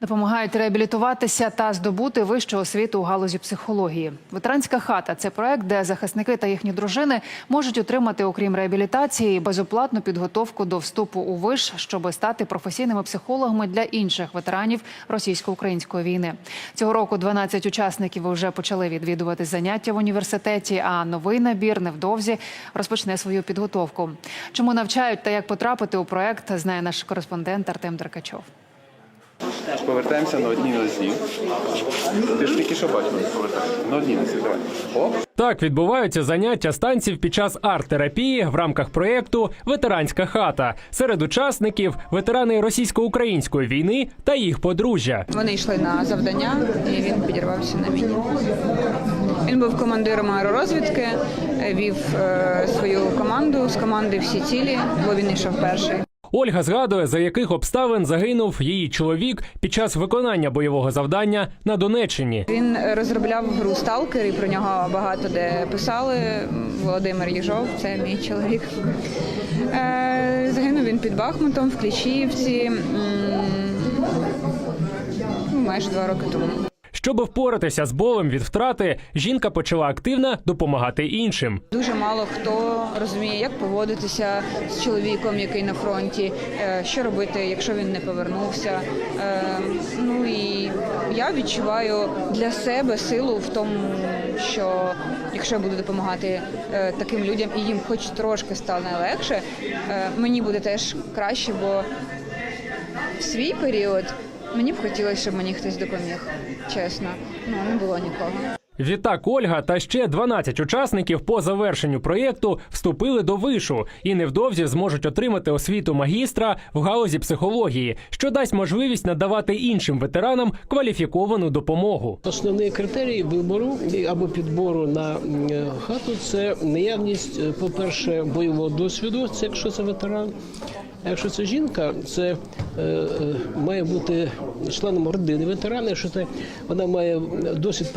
Допомагають реабілітуватися та здобути вищу освіту у галузі психології. Ветеранська хата це проект, де захисники та їхні дружини можуть отримати, окрім реабілітації, безоплатну підготовку до вступу у виш, щоб стати професійними психологами для інших ветеранів російсько-української війни. Цього року 12 учасників вже почали відвідувати заняття в університеті. А новий набір невдовзі розпочне свою підготовку. Чому навчають та як потрапити у проект, знає наш кореспондент Артем Деркачов. Повертаємося на одній нозі. Ти ж тільки що бачив, повертаємося. На одній нозі, давай. Оп. Так відбуваються заняття станців під час арт-терапії в рамках проєкту Ветеранська хата. Серед учасників ветерани російсько-української війни та їх подружжя. Вони йшли на завдання, і він підірвався на міні. Він був командиром аеророзвідки, вів е, свою команду з команди всі цілі, бо він йшов перший. Ольга згадує, за яких обставин загинув її чоловік під час виконання бойового завдання на Донеччині. Він розробляв гру Сталкер, і про нього багато де писали. Володимир Їжов, це мій чоловік. Е, Загинув він під Бахмутом в Кліщіївці ну, майже два роки тому. Щоб впоратися з болем від втрати, жінка почала активно допомагати іншим. Дуже мало хто розуміє, як поводитися з чоловіком, який на фронті, е, що робити, якщо він не повернувся. Е, Ну і я відчуваю для себе силу в тому, що якщо я буду допомагати е, таким людям і їм хоч трошки стане легше, мені буде теж краще, бо в свій період мені б хотілося, щоб мені хтось допоміг. Чесно, ну не було нікого. Відтак Ольга та ще 12 учасників по завершенню проєкту вступили до вишу і невдовзі зможуть отримати освіту магістра в галузі психології, що дасть можливість надавати іншим ветеранам кваліфіковану допомогу. Основний критерій вибору або підбору на е, хату це наявність, е, по-перше, бойового досвіду, це якщо це ветеран. А якщо це жінка, це е, е, має бути членом родини ветерана. Якщо це вона має досвід